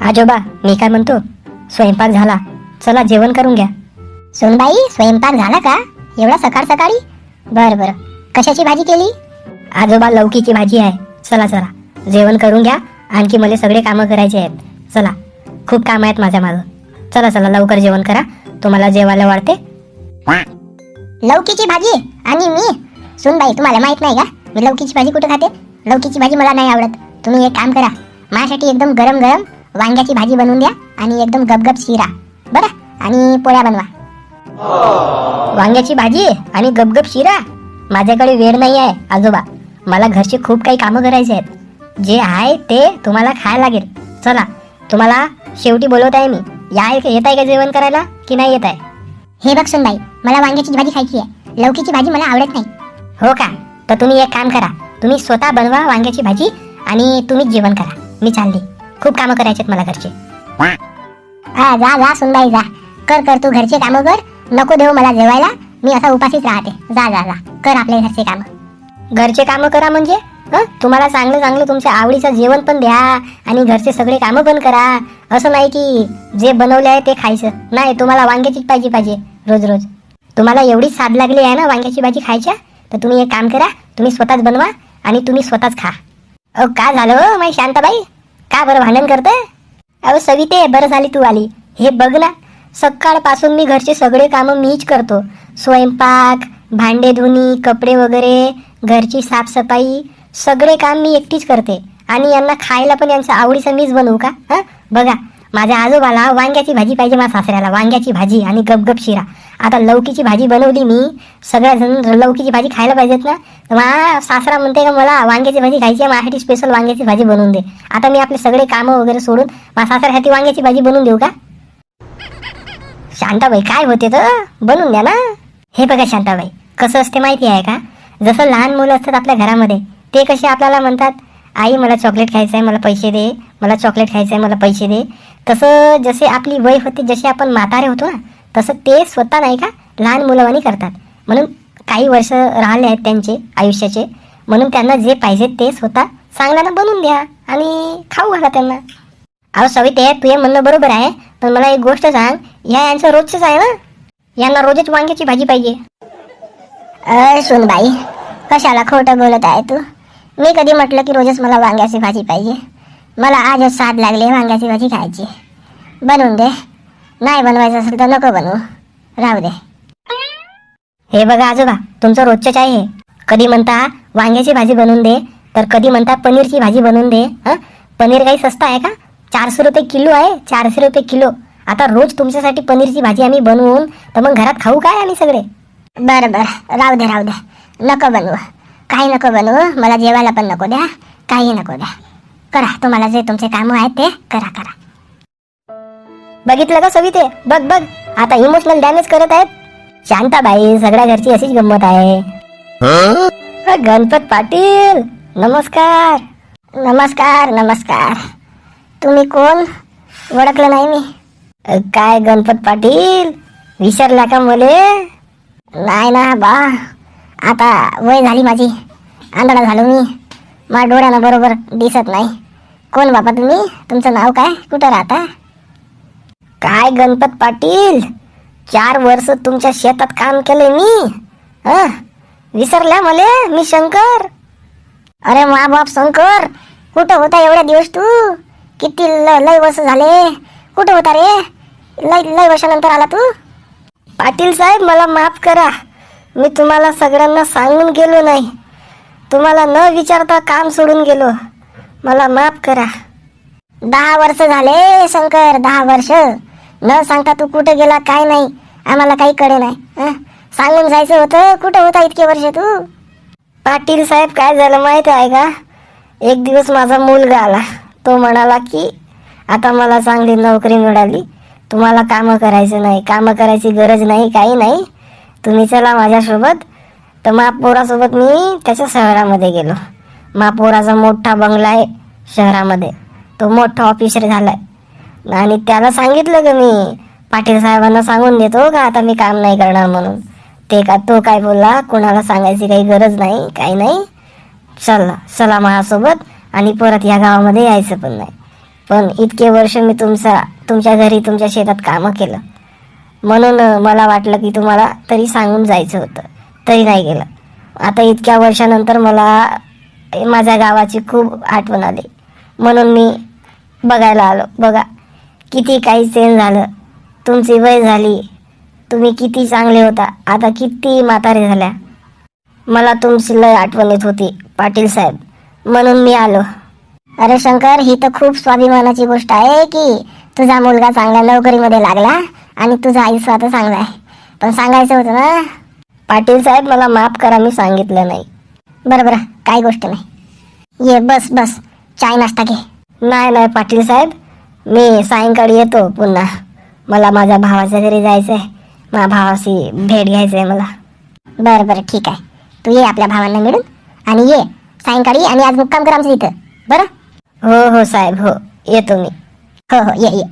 आजोबा मी काय म्हणतो? स्वयंपाक झाला. चला जेवण करून घ्या. सोनबाई स्वयंपाक झाला का? एवढा सकाळ सकाळी? बर बर. कशाची भाजी केली? आजोबा लौकीची भाजी आहे. चला चला. जेवण करून घ्या. आणखी मला सगळे कामं करायचे आहेत. चला. खूप काम आहेत माझ्या मागं. चला चला. लवकर जेवण करा. तुम्हाला जेवायला वाढते. लौकीची भाजी आणि मी? सुनबाई तुम्हाला माहीत नाही का? मी लौकीची भाजी कुठे खाते? लौकीची भाजी मला नाही आवडत. तुम्ही एक काम करा. माझ्यासाठी एकदम गरम गरम वांग्याची भाजी बनवून द्या आणि एकदम गपगप शिरा. बरं? आणि पोळ्या बनवा. वांग्याची भाजी आणि गपगप शिरा? माझ्याकडे वेळ नाही आहे आजोबा. मला घरचे खूप काही कामं करायचे आहेत. जे आहे ते तुम्हाला खायला लागेल. चला तुम्हाला शेवटी बोलवत आहे मी. या येत आहे का जेवण करायला की नाही येत आहे? हे बघ सुनबाई मला वांग्याची भाजी खायची आहे. लौकीची भाजी मला आवडत नाही. हो का? तर तुम्ही एक काम करा. तुम्ही स्वतः बनवा वांग्याची भाजी आणि तुम्हीच जेवण करा. मी चालली. खूप कामं करायचे मला घरचे. हा जा जा सुनबाई जा. कर कर तू घरचे कामं कर. नको देऊ मला जेवायला. मी असा उपाशीच राहते. जा जा जा. कर आपले घरचे कामं. घरचे कामं करा म्हणजे? तुम्हाला चांगलं चांगलं तुमच्या आवडीचं जेवण पण द्या आणि घरचे सगळे कामं पण करा. असं नाही की जे बनवले आहे ते खायचं. नाही तुम्हाला वांग्याचीच पाहिजे पाहिजे रोज रोज. तुम्हाला एवढी साध लागली आहे ना वांग्याची भाजी खायच्या? तर तुम्ही एक काम करा तुम्ही स्वतःच बनवा आणि तुम्ही स्वतःच खा. अहो का झालं हो माई शांताबाई? का बरं भांडण करते? अहो सविते बरं झाली तू आली. हे बघ ना सकाळपासून मी घरचे सगळे कामं मीच करतो. स्वयंपाक भांडे धुणी कपडे वगैरे घरची साफसफाई सगळे काम मी एकटीच करते. आणि यांना खायला पण यांचं आवडीचं मीच बनवू का? हां? बघा माझ्या आजोबाला वांग्याची भाजी पाहिजे माझ्या सासऱ्याला वांग्याची भाजी आणि गपगप शिरा. आता लौकीची भाजी बनवली मी. सगळ्याजण लौकीची भाजी खायला पाहिजेत ना. मा सासरा म्हणते का मला वांग्याची भाजी खायची आहे माझ्यासाठी स्पेशल वांग्याची भाजी बनवून दे. आता मी आपले सगळे कामं वगैरे सोडून मा सासऱ्यासाठी वांग्याची भाजी बनवून देऊ का? शांताबाई काय होते तर? बनवून द्या ना. हे बघा शांताबाई कसं असते माहिती आहे का? जसं लहान मुलं असतात आपल्या घरामध्ये ते कसे आपल्याला म्हणतात आई मला चॉकलेट खायचं आहे मला पैसे दे मला चॉकलेट खायचं आहे मला पैसे दे. तसं जसे आपली वय होते जसे आपण म्हातारे होतो ना तसं ते स्वतः नाही का लहान मुलावानी करतात. म्हणून काही वर्ष राहिले आहेत त्यांचे आयुष्याचे. म्हणून त्यांना जे पाहिजे ते स्वतः चांगल्यानं बनवून द्या आणि खाऊ घाला त्यांना. अहो सविते तुझे म्हणणं बरोबर आहे पण मला एक गोष्ट सांग ह्या यांचं रोजच आहे ना? यांना रोजच वांग्याची भाजी पाहिजे. अ सुनबाई कशाला खोटं बोलत आहे तू? मी कधी म्हटलं की रोजच मला वांग्याची भाजी पाहिजे. मला आजच साथ लागली वांग्याची भाजी खायची. बनवून दे. नाही बनवायचं असेल तर नको बनवू. राहू दे. हे बघा आजोबा तुमचं रोजचंच आहे हे. कधी म्हणता वांग्याची भाजी बनवून दे तर कधी म्हणता पनीरची भाजी बनवून दे हं? पनीर काही स्वस्त आहे का? चारशे रुपये किलो आहे चारशे रुपये किलो. आता रोज तुमच्यासाठी पनीरची भाजी आम्ही बनवून तर मग घरात खाऊ काय आम्ही सगळे? बरं बरं. राहू दे राहू दे. नको बनवू. काही नको बनवू मला जेवायला पण नको द्या. काही नको द्या. करा तुम्हाला जे तुमचे कामं आहेत ते करा करा. बघितलं का सविते? बघ बघ. आता इमोशनल डॅमेज करत आहेत. शांताबाई सगळ्या घरची अशीच गंमत आहे. गणपत पाटील नमस्कार. नमस्कार नमस्कार. तुम्ही कोण? ओळखलं नाही मी. काय गणपत पाटील? विसरला का मले? नाही ना बा. आता वय झाली माझी. आंधळा झालो मी. माझ्या डोळ्यानं बरोबर दिसत नाही. कोण बाबा तुम्ही? तुमचं नाव काय? कुठं राहता? काय गणपत पाटील? चार वर्ष तुमच्या शेतात काम केले मी. हं? विसरल्या मले मी शंकर? अरे मा बाप शंकर! कुठं होता एवढ्या दिवस तू? किती ल- लय वर्ष झाले. कुठं होता रे? लय लय वर्षानंतर आला तू? पाटील साहेब मला माफ करा. मी तुम्हाला सगळ्यांना सांगून गेलो नाही. तुम्हाला न विचारता काम सोडून गेलो. मला माफ करा. दहा वर्ष झाले शंकर दहा वर्ष. न सांगता तू कुठं गेला काय नाही आम्हाला काही कळे नाही सांगून जायचं होतं कुठं होता इतके वर्ष तू? पाटील साहेब काय झालं माहीत आहे का? एक दिवस माझा मुलगा आला. तो म्हणाला की आता मला चांगली नोकरी मिळाली. तुम्हाला कामं करायचं नाही कामं करायची गरज नाही काही नाही. तुम्ही चला माझ्यासोबत. तर महापोरासोबत मी त्याच्या शहरामध्ये गेलो. महापोराचा मोठा बंगला आहे शहरामध्ये. तो मोठा ऑफिसर झालाय. आणि त्याला सांगितलं की मी पाटील साहेबांना सांगून देतो का आता मी काम नाही करणार म्हणून. ते का तो काय बोलला कोणाला सांगायची काही गरज नाही काही नाही. चला चला माझ्यासोबत आणि परत या गावामध्ये यायचं पण नाही. पण इतके वर्ष मी तुमचा तुमच्या घरी तुमच्या शेतात कामं केलं. म्हणून मला वाटलं की तुम्हाला तरी सांगून जायचं होतं. तरी नाही गेलं. आता इतक्या वर्षानंतर मला माझ्या गावाची खूप आठवण आली. म्हणून मी बघायला आलो. बघा किती काही चेंज झालं. तुमची वय झाली. तुम्ही किती चांगले होता. आता किती म्हातारे झाल्या. मला तुमची लय आठवण येत होती पाटील साहेब. म्हणून मी आलो. अरे शंकर ही तर खूप स्वाभिमानाची गोष्ट आहे की तुझा मुलगा चांगल्या नोकरीमध्ये लागला आणि तुझा आयुष्य आता चांगला आहे. पण सांगायचं होतं ना पाटील साहेब मला माफ करा मी सांगितलं नाही. बरं बरं काही गोष्ट नाही. ये बस बस. चाय नाश्ता घे. नाही नाही पाटील साहेब. मी सायंकाळी येतो पुन्हा. मला माझ्या भावाच्या घरी जायचं आहे माझ्या भावाशी भेट घ्यायचं आहे मला. बरं बरं ठीक आहे. तू ये आपल्या भावांना मिळून आणि ये. सायंकाळी आणि आज मुक्काम कर आमच्या इथं. बरं? हो हो साहेब हो. येतो मी. हो हो ये ये.